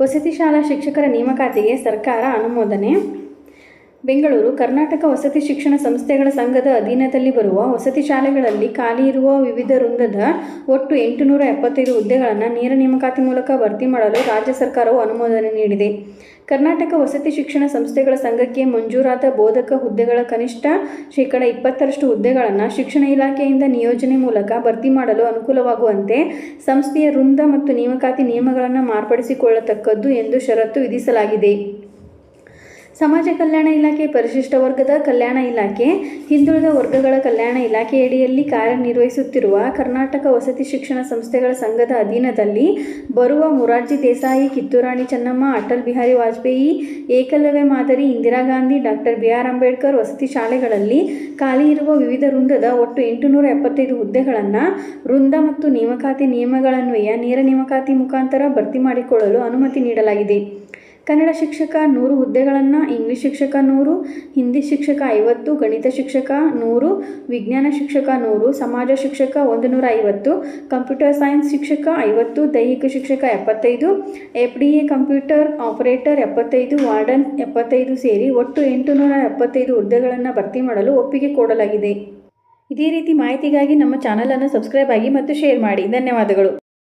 ವಸತಿ ಶಾಲಾ ಶಿಕ್ಷಕರ ನೇಮಕಾತಿಗೆ ಸರ್ಕಾರ ಅನುಮೋದನೆ ಬೆಂಗಳೂರು ಕರ್ನಾಟಕ ವಸತಿ ಶಿಕ್ಷಣ ಸಂಸ್ಥೆಗಳ ಸಂಘದ ಅಧೀನದಲ್ಲಿ ಬರುವ ವಸತಿ ಶಾಲೆಗಳಲ್ಲಿ ಖಾಲಿ ಇರುವ ವಿವಿಧ ವೃಂದದ ಒಟ್ಟು ಎಂಟುನೂರ ಎಪ್ಪತ್ತೈದು ಹುದ್ದೆಗಳನ್ನು ನೇರ ನೇಮಕಾತಿ ಮೂಲಕ ಭರ್ತಿ ಮಾಡಲು ರಾಜ್ಯ ಸರ್ಕಾರವು ಅನುಮೋದನೆ ನೀಡಿದೆ. ಕರ್ನಾಟಕ ವಸತಿ ಶಿಕ್ಷಣ ಸಂಸ್ಥೆಗಳ ಸಂಘಕ್ಕೆ ಮಂಜೂರಾದ ಬೋಧಕ ಹುದ್ದೆಗಳ ಕನಿಷ್ಠ ಶೇಕಡ ಇಪ್ಪತ್ತರಷ್ಟು ಹುದ್ದೆಗಳನ್ನು ಶಿಕ್ಷಣ ಇಲಾಖೆಯಿಂದ ನಿಯೋಜನೆ ಮೂಲಕ ಭರ್ತಿ ಮಾಡಲು ಅನುಕೂಲವಾಗುವಂತೆ ಸಂಸ್ಥೆಯ ವೃಂದ ಮತ್ತು ನೇಮಕಾತಿ ನಿಯಮಗಳನ್ನು ಮಾರ್ಪಡಿಸಿಕೊಳ್ಳತಕ್ಕದ್ದು ಎಂದು ಷರತ್ತು ವಿಧಿಸಲಾಗಿದೆ. ಸಮಾಜ ಕಲ್ಯಾಣ ಇಲಾಖೆ, ಪರಿಶಿಷ್ಟ ವರ್ಗದ ಕಲ್ಯಾಣ ಇಲಾಖೆ, ಹಿಂದುಳಿದ ವರ್ಗಗಳ ಕಲ್ಯಾಣ ಇಲಾಖೆಯಡಿಯಲ್ಲಿ ಕಾರ್ಯನಿರ್ವಹಿಸುತ್ತಿರುವ ಕರ್ನಾಟಕ ವಸತಿ ಶಿಕ್ಷಣ ಸಂಸ್ಥೆಗಳ ಸಂಘದ ಅಧೀನದಲ್ಲಿ ಬರುವ ಮೊರಾರ್ಜಿ ದೇಸಾಯಿ, ಕಿತ್ತೂರಾಣಿ ಚೆನ್ನಮ್ಮ, ಅಟಲ್ ಬಿಹಾರಿ ವಾಜಪೇಯಿ, ಏಕಲವ್ಯ ಮಾದರಿ Indira Gandhi, doctor B R Ambedkar ವಸತಿ ಶಾಲೆಗಳಲ್ಲಿ ಖಾಲಿ ಇರುವ ವಿವಿಧ ವೃಂದದ ಒಟ್ಟು ಎಂಟುನೂರ ಎಪ್ಪತ್ತೈದು ಹುದ್ದೆಗಳನ್ನು ವೃಂದ ಮತ್ತು ನೇಮಕಾತಿ ನಿಯಮಗಳನ್ವಯ ನೇರ ನೇಮಕಾತಿ ಮುಖಾಂತರ ಭರ್ತಿ ಮಾಡಿಕೊಳ್ಳಲು ಅನುಮತಿ ನೀಡಲಾಗಿದೆ. ಕನ್ನಡ ಶಿಕ್ಷಕ ನೂರು ಹುದ್ದೆಗಳನ್ನು, ಇಂಗ್ಲಿಷ್ ಶಿಕ್ಷಕ ನೂರು, ಹಿಂದಿ ಶಿಕ್ಷಕ ಐವತ್ತು, ಗಣಿತ ಶಿಕ್ಷಕ ನೂರು, ವಿಜ್ಞಾನ ಶಿಕ್ಷಕ ನೂರು, ಸಮಾಜ ಶಿಕ್ಷಕ ಒಂದು ನೂರ ಐವತ್ತು, ಕಂಪ್ಯೂಟರ್ ಸೈನ್ಸ್ ಶಿಕ್ಷಕ ಐವತ್ತು, ದೈಹಿಕ ಶಿಕ್ಷಕ ಎಪ್ಪತ್ತೈದು F D A computer operator ಎಪ್ಪತ್ತೈದು, ವಾರ್ಡನ್ ಎಪ್ಪತ್ತೈದು ಸೇರಿ ಒಟ್ಟು ಎಂಟು ನೂರ ಎಪ್ಪತ್ತೈದು ಹುದ್ದೆಗಳನ್ನು ಭರ್ತಿ ಮಾಡಲು ಒಪ್ಪಿಗೆ ಕೊಡಲಾಗಿದೆ. ಇದೇ ರೀತಿ ಮಾಹಿತಿಗಾಗಿ ನಮ್ಮ ಚಾನಲನ್ನು ಸಬ್ಸ್ಕ್ರೈಬ್ ಆಗಿ ಮತ್ತು ಶೇರ್ ಮಾಡಿ. ಧನ್ಯವಾದಗಳು.